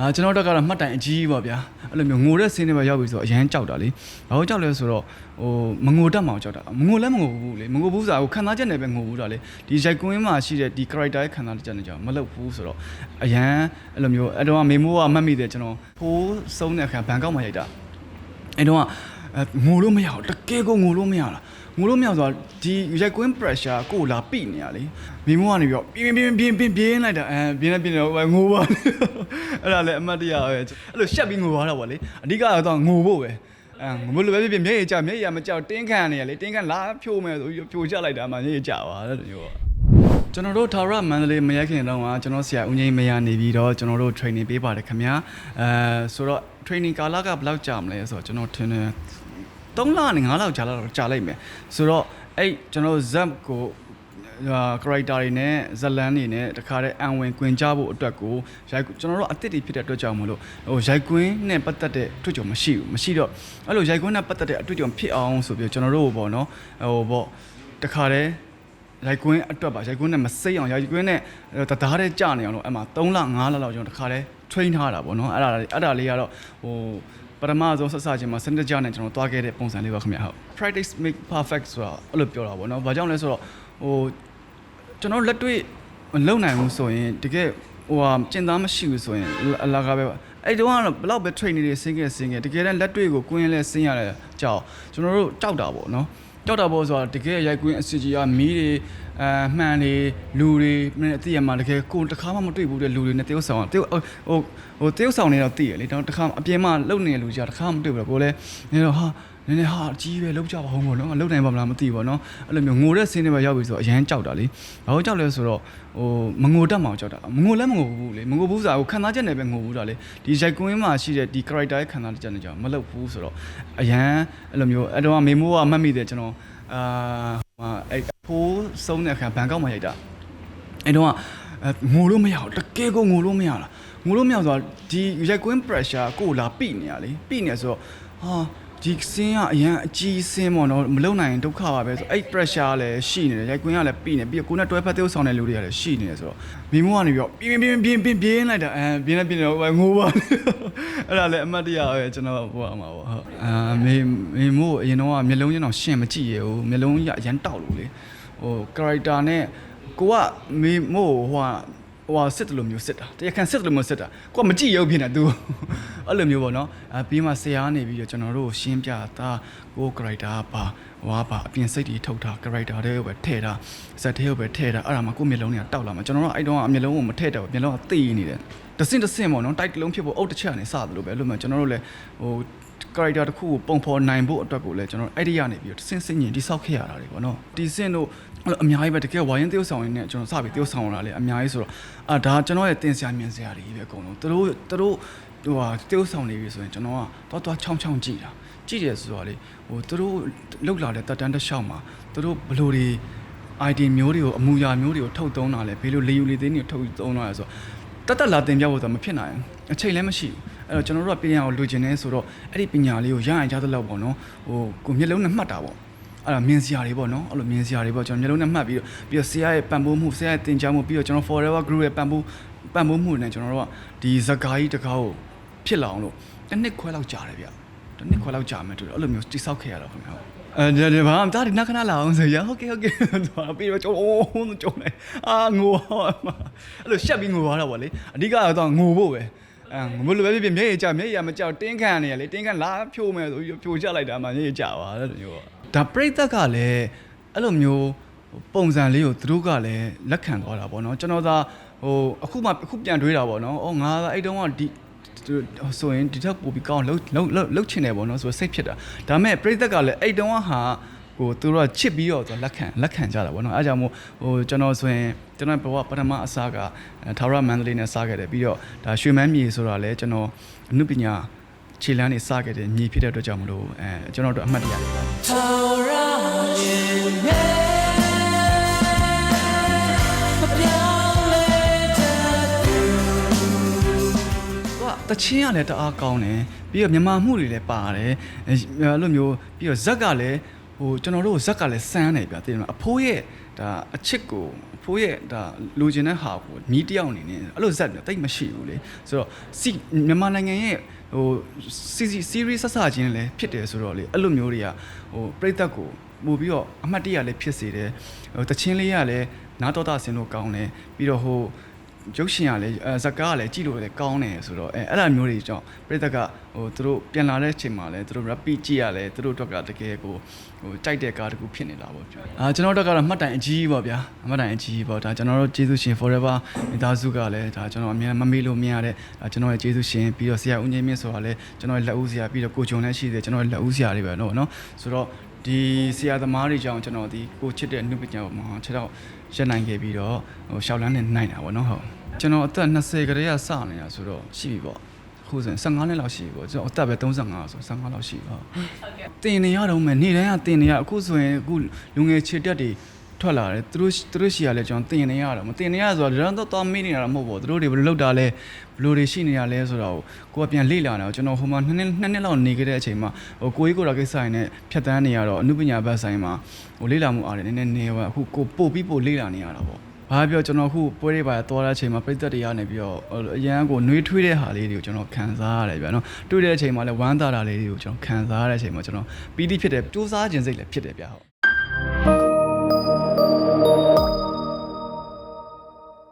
အာကျွန်တော်တို့ကတော့မှတ်တိုင်အကြီးပါဗျာအဲ့လိုမျိုးငိုတဲ့ဆင်းတွေပဲရောက်ပြီဆိုတော့အရန်ကြောက်တာလေဘာလို့ကြောက်လဲဆိုတော့ဟိုမငိုတတ်မှအောင်ကြောက်တာမငိုလည်းမငိုဘူးလေမငိုဘူးဆိုတာဟိုခံစားချက်နဲ့ပဲငိုဘူးတာလေဒီရိုက်ကွင်းမှာရှိတဲ့ဒီ character ရဲ့ခံစားချက်နဲ့ကြောင့်မလုပ်ဘူးဆိုတော့အရန်အဲ့လိုမျိုးအဲ့တော့မေမိုးကမှတ်မိတယ်ကျွန်တော်ဖိုးဆုံးတဲ့အခါဘန်ကောက်မှာရိုက်တာအဲ့တော့ကအဲငိုလို့မရဘူးတကယ်ကိုငိုလို့မရလား ငိုလို့မရဆိုတော့ဒီရက်ကွင်း pressure ကိုလာပိနေရလေမိမိုးကနေပြီးတော့ပြင်းပြင်းပြင်းပြင်းပြင်းလိုက်တာအဲပြင်းနေပြင်းနေတော့ငိုပါအဲ့ဒါလည်းအမတ်တရားပဲအဲ့လိုရှက်ပြီးငိုသွားတာပေါ့လေအဓိကတော့ငိုဖို့ပဲအဲငိုလို့ပဲပြပြမျက်ရည်ကျမျက်ရည်မကြောက်တင်းခံနေရလေတင်းခံလာဖြိုးမယ်ဆိုပြီးဖြိုးချလိုက်တာမှမျက်ရည်ကျသွားတယ်လို့ပြောကျွန်တော်တို့ထာဝရမန္တလေးမရက်ခင်တော့ကကျွန်တော်ဆရာဦးငိမ့်မရနေပြီးတော့ကျွန်တော်တို့ training ပေးပါတယ်ခင်ဗျာအဲဆိုတော့ training ကာလကဘယ်လောက်ကြာမလဲဆိုတော့ကျွန်တော်ထင်တယ် 3လနဲ့5လကြာလောက်ကြာလိုက်မယ်ဆိုတော့အဲ့ကျွန်တော် zap ကိုဟာ character တွေနဲ့ဇလန်းတွေနဲ့တခါတည်းအံဝင်ကွင်ကြဖို့အတွက်ကိုရိုက်ကျွန်တော်တို့အစ်စ်တွေဖြစ်တဲ့အတွက်ကြောင့်မလို့ဟိုရိုက်ကွင်းနဲ့ပတ်သက်တဲ့အတွေ့အကြုံမရှိဘူးမရှိတော့အဲ့လိုရိုက်ကွင်းနဲ့ပတ်သက်တဲ့အတွေ့အကြုံဖြစ်အောင်ဆိုပြီးကျွန်တော်တို့ပေါ့နော်ဟိုပေါ့တခါတည်းရိုက်ကွင်းအတွက်ပါရိုက်ကွင်းနဲ့မစိမ့်အောင်ရိုက်ကွင်းနဲ့တသားတဲ့ကြာနေအောင်လို့အဲ့မှာ3လ5လလောက်ကျွန်တော်တခါတည်း train ထားတာပေါ့နော်အဲ့ဒါအဲ့ဒါလေးကတော့ဟို ပထမဆုံးဆက်စချင်းမှာစနစ်ကြနဲ့ကျွန်တော်တွားခဲ့တဲ့ပုံစံလေးပါခင်ဗျဟုတ် practice make perfect ဆိုတာအဲ့လိုပြောတာပေါ့နော်ဘာကြောင့်လဲဆိုတော့ဟိုကျွန်တော်လက်တွေ့မလုံနိုင်ဘူးဆိုရင်တကယ်ဟိုဟာကျင်သားမရှိဘူးဆိုရင်အလကားပဲပါအဲ့တုန်းကတော့ဘလောက်ပဲ training တွေဆင်းခဲ့ဆင်းခဲ့တကယ်တမ်းလက်တွေ့ကိုကိုင်းရင်လဲဆင်းရတဲ့ကြောက်ကျွန်တော်တို့ကြောက်တာပေါ့နော် ကြောက်တာပေါ့ဆိုတာတကယ်ရိုက်ကွင်းအစီအကြီးကမီးတွေအဲမှန်တွေလူတွေမင်းအသိရမှာတကယ်ကိုတခါမှမတွေ့ဘူးတဲ့လူတွေနဲ့တယောက်ဆောင်တယောက်ဟိုဟိုတယောက်ဆောင်နေတော့သိရလေတော့တခါအပြင်မှာလုံနေတဲ့လူကြီးကတခါမှမတွေ့ဘူးကိုလည်းနေတော့ဟာ နည်းနည်းဟာအကြီးပဲလောက်ကြပါဦးပေါ့နော်လောက်နိုင်ပါမလားမသိဘူးပေါ့နော်အဲ့လိုမျိုးငိုတဲ့ဆင်းတွေပဲရောက်ပြီဆိုတော့အရန်ကြောက်တာလေဘာလို့ကြောက်လဲဆိုတော့ဟိုမငိုတတ်မှအောင်ကြောက်တာမငိုလည်းမငိုဘူးလေမငိုဘူးဆိုတာဟိုခံစားချက်နဲ့ပဲငိုဘူးတာလေဒီရိုက်ကွင်းမှာရှိတဲ့ဒီ character ရဲ့ခံစားချက်နဲ့ကြောင့်မလုပ်ဘူးဆိုတော့အရန်အဲ့လိုမျိုးအဲ့တော့မေမိုးကမှတ်မိတယ်ကျွန်တော်အာဟိုအဲ့ဖိုးဆုံးတဲ့အခါဘန်ကောက်မှာရိုက်တာအဲ့တော့ကအဲငိုလို့မရဘူးတကယ်ကိုငိုလို့မရလားငိုလို့မရဆိုတော့ဒီရက်ကွင်း pressure ကိုလာပိနေရလေပိနေဆိုတော့ဟာ ဒီစင်းကအရန်အကြီးစင်းပေါ့နော်မလုံနိုင်ရင်ဒုက္ခပါပဲဆိုအဲ့ pressure လည်းရှိနေတယ်ရိုက်ကွင်းကလည်းပိနေပြီးတော့ကိုနဲ့တွဲဖက်သေးဆောင်တဲ့လူတွေကလည်းရှိနေတယ်ဆိုတော့မိမိုးကနေပြီးတော့ပြင်းပြင်းပြင်းပြင်းပြင်းလိုက်တာအဲပြင်းနေပြင်းနေတော့ငိုပါအဲ့ဒါလည်းအမှတ်တရပဲကျွန်တော်ဟိုအမှာပေါ့ဟုတ်အာမေမေမိုးအရင်တော့မျက်လုံးချင်းတော့ရှင်းမကြည့်ရဘူးမျက်လုံးရအရန်တောက်လို့လေဟို character နဲ့ကိုကမေမို့ဟိုဟာ ဟိုဟာစစ်တယ်လို့မျိုးစစ်တာတရားခံစစ်တယ်လို့မျိုးစစ်တာကိုကမကြည့်ရုပ်ဖြစ်နေ तू အဲ့လိုမျိုးပေါ့နော်အပြီးမှဆရာနေပြီးတော့ကျွန်တော်တို့ကိုရှင်းပြတာကို character ကပါဟိုဟာပါအပြင်စိတ်တွေထုတ်တာ character တွေကိုပဲထည့်တာဇက်တွေကိုပဲထည့်တာအဲ့ဒါမှကိုမျက်လုံးတွေကတောက်လာမှာကျွန်တော်တို့အဲ့တုန်းကအမျက်လုံးကိုမထည့်တော့ဘူးမျက်လုံးကသိနေတယ်တစင်တစင်ပေါ့နော်တိုက်တလုံးဖြစ်ဖို့အုတ်တစ်ချက်ကနေစတယ်လို့ပဲအဲ့လိုမျိုးကျွန်တော်တို့လည်းဟို character တစ်ခုကိုပုံဖော်နိုင်ဖို့အတွက်ကိုလည်းကျွန်တော်အဲ့ဒီကနေပြီးတော့စင်စင်ညင်တိဆောက်ခဲ့ရတာတွေပေါ့နော်ဒီစင်တို့အဲ့လိုအများကြီးပဲတကယ်ဝိုင်းရင်တယောက်ဆောင်ရင်းနဲ့ကျွန်တော်စပြီးတယောက်ဆောင်လာလေအများကြီးဆိုတော့အာဒါကျွန်တော်ရဲ့တင်ဆရာမြင်ဆရာတွေပဲအကုန်လုံးသူတို့သူတို့ဟိုဟာတယောက်ဆောင်နေပြီဆိုရင်ကျွန်တော်ကတော့တော့ချောင်းချောင်းကြည့်တာကြည့်တယ်ဆိုတော့လေဟိုသူတို့လောက်လာတဲ့တက်တန်းတစ်လျှောက်မှာသူတို့ဘလို့တွေ ID မျိုးတွေကိုအမူအရာမျိုးတွေကိုထုတ်သုံးတာလဲဘယ်လိုလေယူလေသိန်းတွေထုတ်သုံးတာလဲဆိုတော့တတ်တတ်လာတင်ပြဖို့ဆိုတော့မဖြစ်နိုင်ဘူးအချိန်လည်းမရှိဘူး အဲ့တော့ကျွန်တော်တို့ကပညာကိုလိုချင်နေဆိုတော့အဲ့ဒီပညာလေးကိုရရင်ကြားသလောက်ပေါ့နော်ဟိုကိုမျက်လုံးနဲ့မှတ်တာပေါ့အဲ့ဒါမြင်စရာတွေပေါ့နော်အဲ့လိုမြင်စရာတွေပေါ့ကျွန်တော်မျက်လုံးနဲ့မှတ်ပြီးတော့ပြီးတော့ဆရာရဲ့ပံ့ပိုးမှုဆရာရဲ့တင်ကြားမှုပြီးတော့ကျွန်တော် forever group ရဲ့ပံ့ပိုးပံ့ပိုးမှုနဲ့ကျွန်တော်တို့ကဒီဇကာကြီးတကားကိုဖြစ်လာအောင်လို့တစ်နှစ်ခွဲလောက်ကြာတယ်ဗျတစ်နှစ်ခွဲလောက်ကြာမယ်တူတယ်အဲ့လိုမျိုးတိဆောက်ခဲ့ရတော့ခင်ဗျာအဲဒီဘာမှတာဒီနခဏလာအောင်ဆိုရဟုတ်ကဲ့ဟုတ်ကဲ့တော့ပြီးတော့ကျုံအိုးကျုံနေအာငိုအဲ့လိုရှက်ပြီးငိုသွားတော့ဗောလေအဓိကတော့ငိုဖို့ပဲ အဲငိုလို့ပဲဖြစ်ဖြစ်မျက်ရည်ကျမျက်ရည်မကြောက်တင်းခံနေရလေတင်းခံလာဖြိုးမယ်ဆိုပြီးဖြိုးချလိုက်တာမှမျက်ရည်ကျပါတဲ့မျိုးဒါပြိတ္တကလည်းအဲ့လိုမျိုးပုံစံလေးကိုသူတို့ကလည်းလက်ခံသွားတာဗောနော်ကျွန်တော်သာဟိုအခုမှအခုပြန်တွေးတာဗောနော်အော်ငါကအဲ့တုန်းကဒီဆိုရင်ဒီထက်ပိုပြီးကောင်းလှုပ်လှုပ်လှုပ်ချင်တယ်ဗောနော်ဆိုစိတ်ဖြစ်တာဒါမဲ့ပြိတ္တကလည်းအဲ့တုန်းကဟာ ဟိုသူတို့ကချစ်ပြီးတော့သူလက်ခံလက်ခံကြတာဗောနော်အဲကြောင့်မို့ဟိုကျွန်တော်ဆိုရင်ကျွန်တော်ဘဝပထမအစားကထာဝရမန္တလေးနဲ့စားခဲ့တယ်ပြီးတော့ဒါရွှေမန်းမြေဆိုတာလည်းကျွန်တော်အမှုပညာခြေလမ်းနေစခဲ့တယ်ညီဖြစ်တဲ့အတွက်ကြောင့်မလို့အဲကျွန်တော်တို့အမှတ်တရတွေပါတချင်းကလည်းတအားကောင်းတယ်ပြီးတော့မြန်မာမှုတွေလည်းပါတယ်အဲအဲ့လိုမျိုးပြီးတော့ဇက်ကလည်း ဟိုကျွန်တော်တို့ဇက်ကလည်းစမ်းတယ်ဗျာသိတယ်မလားအဖိုးရဲ့ဒါအချစ်ကိုအဖိုးဖိုးရဲ့ဒါလိုချင်တဲ့ဟာကိုမီးတယောက်အနေနဲ့အဲ့လိုဇက်တိတ်မရှိဘူးလေဆိုတော့စီမြန်မာနိုင်ငံရဲ့ဟိုစီစီ series ဆက်ဆချင်းလည်းဖြစ်တယ်ဆိုတော့လေအဲ့လိုမျိုးတွေကဟိုပြိသက်ကိုပို့ပြီးတော့အမှတ်တရလည်းဖြစ်စေတယ်ဟိုတချင်းလေးကလည်းနားတော်တာဆင်လို့ကောင်းတယ်ပြီးတော့ဟို ရုပ်ရှင်ကလည်းအဲဇက်ကားကလည်းကြည့်လို့လည်းကောင်းတယ်ဆိုတော့အဲအဲ့လိုမျိုးတွေကြောင့်ပြိသက်ကဟိုသူတို့ပြန်လာတဲ့အချိန်မှာလည်းသူတို့ rapid ကြည့်ရလဲသူတို့အတွက်ကတကယ်ကိုဟိုကြိုက်တဲ့ကားတစ်ခုဖြစ်နေတာပေါ့ဗျာအာကျွန်တော်တို့ကတော့မှတ်တိုင်အကြီးပေါ့ဗျာမှတ်တိုင်အကြီးပေါ့ဒါကျွန်တော်တို့ကျေးဇူးရှင် forever မိသားစုကလည်းဒါကျွန်တော်အများမမေ့လို့မရတဲ့ဒါကျွန်တော်ရဲ့ကျေးဇူးရှင်ပြီးတော့ဆရာဦးငင်းမြင့်ဆိုတာလည်းကျွန်တော်ရဲ့လက်ဦးဆရာပြီးတော့ကိုဂျုံလည်းရှိတယ်ကျွန်တော်ရဲ့လက်ဦးဆရာတွေပဲเนาะเนาะဆိုတော့ဒီဆရာသမားတွေကြောင့်ကျွန်တော်ဒီကိုချစ်တဲ့နှုတ်ပညာပေါ်မှာခြေတော့ရက်နိုင်ခဲ့ပြီးတော့ဟိုရှောက်လန်းနေနိုင်တာပေါ့เนาะဟုတ် ကျွန်တော်အသက်20ကတည်းကစနေတာဆိုတော့ရှိပြီပေါ့အခုဆိုရင်15နှစ်လောက်ရှိပြီပေါ့ကျွန်တော်အသက်ပဲ35ဆို15လောက်ရှိပြီဟုတ်တင်နေရတော့မယ်နေ့တိုင်းကတင်နေရအခုဆိုရင်အခုလူငယ်ခြေတက်တွေထွက်လာတယ်သူတို့သူတို့ရှိရလဲကျွန်တော်တင်နေရတော့မတင်နေရဆိုတော့ရန်တော့တော့မေးနေတာတော့မဟုတ်ဘူးသူတို့တွေဘယ်လိုလုပ်တာလဲဘယ်လိုတွေရှိနေရလဲဆိုတော့ကိုကပြန်လေ့လာနေတာကျွန်တော်ဟိုမှာနှစ်နှစ်နှစ်နှစ်လောက်နေခဲ့တဲ့အချိန်မှာဟိုကိုကြီးကိုတော့ကိစ္စရင်းနဲ့ဖြတ်တန်းနေရတော့အမှုပညာဘက်ဆိုင်မှာဟိုလေ့လာမှုအားတွေနည်းနည်းနေပါအခုကိုပို့ပြီးပို့လေ့လာနေရတာပေါ့ ဘာပြောကျွန်တော်အခုပွဲတွေပါသွားတဲ့အချိန်မှာပြိသက်တွေကနေပြီးတော့အရန်ကိုနှွေးထွေးတဲ့ဟာလေးတွေကိုကျွန်တော်ခံစားရတယ်ဗျာနော်တွေ့တဲ့အချိန်မှာလည်းဝမ်းသာတာလေးတွေကိုကျွန်တော်ခံစားရတဲ့အချိန်မှာကျွန်တော်ပီတိဖြစ်တယ်စူးစမ်းခြင်းစိတ်လည်းဖြစ်တယ်ဗျာဟုတ်